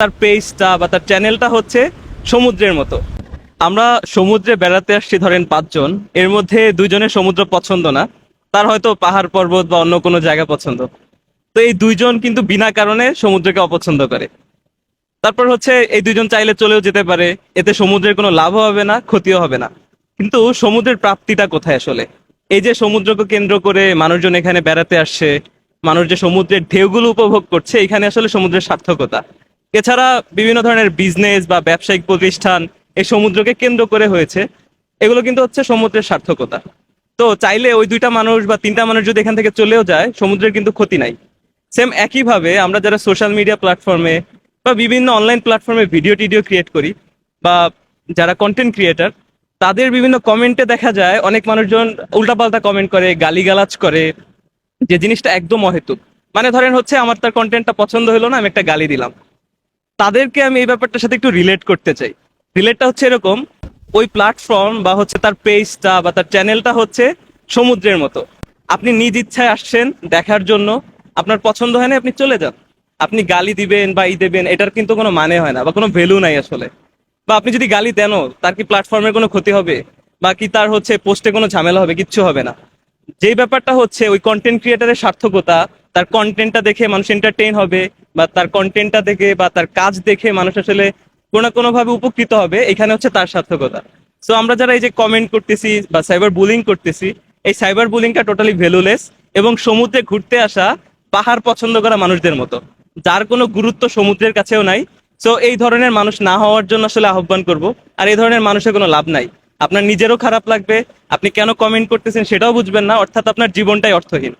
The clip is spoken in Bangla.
তার পেজটা বা তার চ্যানেলটা হচ্ছে সমুদ্রের মতো। আমরা সমুদ্রে বেড়াতে আসছি ধরেন পাঁচজন, এর মধ্যে দুইজনের সমুদ্র পছন্দ না, তার হয়তো পাহাড় পর্বত বা অন্য কোনো জায়গা পছন্দ। তো এই দুইজন কিন্তু বিনা কারণে সমুদ্রকে অপছন্দ করে। তারপর হচ্ছে এই দুইজন চাইলে চলেও যেতে পারে, এতে সমুদ্রের কোনো লাভও হবে না, ক্ষতিও হবে না। কিন্তু সমুদ্রের প্রাপ্তিটা কোথায় আসলে? এই যে সমুদ্রকে কেন্দ্র করে মানুষজন এখানে বেড়াতে আসছে, মানুষ যে সমুদ্রের ঢেউগুলো উপভোগ করছে, এখানে আসলে সমুদ্রের সার্থকতা। এছাড়া বিভিন্ন ধরনের বিজনেস বা ব্যবসায়িক প্রতিষ্ঠান এই সমুদ্রকে কেন্দ্র করে হয়েছে। এগুলো কিন্তু হচ্ছে সমুদ্রের সার্থকতা। তো চাইলে ওই দুইটা মানুষ বা তিনটা মানুষ যদি এখান থেকে চলেও যায়, সমুদ্রের কিন্তু ক্ষতি নাই। সেম একইভাবে আমরা যারা সোশ্যাল মিডিয়া প্ল্যাটফর্মে বা বিভিন্ন অনলাইন প্ল্যাটফর্মে ভিডিও টিডিও ক্রিয়েট করি বা যারা কন্টেন্ট ক্রিয়েটার তাদের বিভিন্ন কমেন্টে দেখা যায়, অনেক মানুষজন উল্টাপাল্টা কমেন্ট করে, গালিগালাজ করে, যে জিনিসটা একদম অহেতুক। মানে ধরেন হচ্ছে, আমার তার কন্টেন্টটা পছন্দ হলো না, আমি একটা গালি দিলাম। তাদেরকে আমি এই ব্যাপারটার সাথে একটু রিলেট করতে চাই। রিলেটটা হচ্ছে এরকম, ওই প্ল্যাটফর্ম বা হচ্ছে তার পেজটা বা তার চ্যানেলটা হচ্ছে সমুদ্রের মতো। আপনি নিজ ইচ্ছায় আসছেন দেখার জন্য, আপনার পছন্দ হয় না আপনি চলে যান। আপনি গালি দিবেন বা ই দেবেন, এটার কিন্তু কোনো মানে হয় না বা কোনো ভ্যালু নাই আসলে। বা আপনি যদি গালি দেনও, তার কি প্ল্যাটফর্মের কোনো ক্ষতি হবে? বা কি তার হচ্ছে পোস্টে কোনো ঝামেলা হবে? কিচ্ছু হবে না। যেই ব্যাপারটা হচ্ছে, ওই কন্টেন্ট ক্রিয়েটারের সার্থকতা, তার কন্টেন্টটা দেখে মানুষ এন্টারটেইন হবে, বা তার কন্টেন্টটা দেখে, বা তার কাজ দেখে মানুষ আসলে কোনো না কোনো ভাবে উপকৃত হবে, এখানে হচ্ছে তার সার্থকতা। সো আমরা যারা এই যে কমেন্ট করতেছি, বা সাইবার বুলিং করতেছি, এই সাইবার বুলিংটা টোটালি ভ্যালুলেস এবং সমুদ্রে ঘুরতে আসা পাহাড় পছন্দ করা মানুষদের মতো। যার কোনো গুরুত্ব সমুদ্রের কাছেও নাই। সো এই ধরনের মানুষ না হওয়ার জন্য আসলে আহ্বান করব, আর এই ধরনের মানুষের কোনো লাভ নাই। আপনার নিজেরও খারাপ লাগবে, আপনি কেন কমেন্ট করতেছেন সেটাও বুঝবেন না, অর্থাৎ আপনার জীবনটাই অর্থহীন।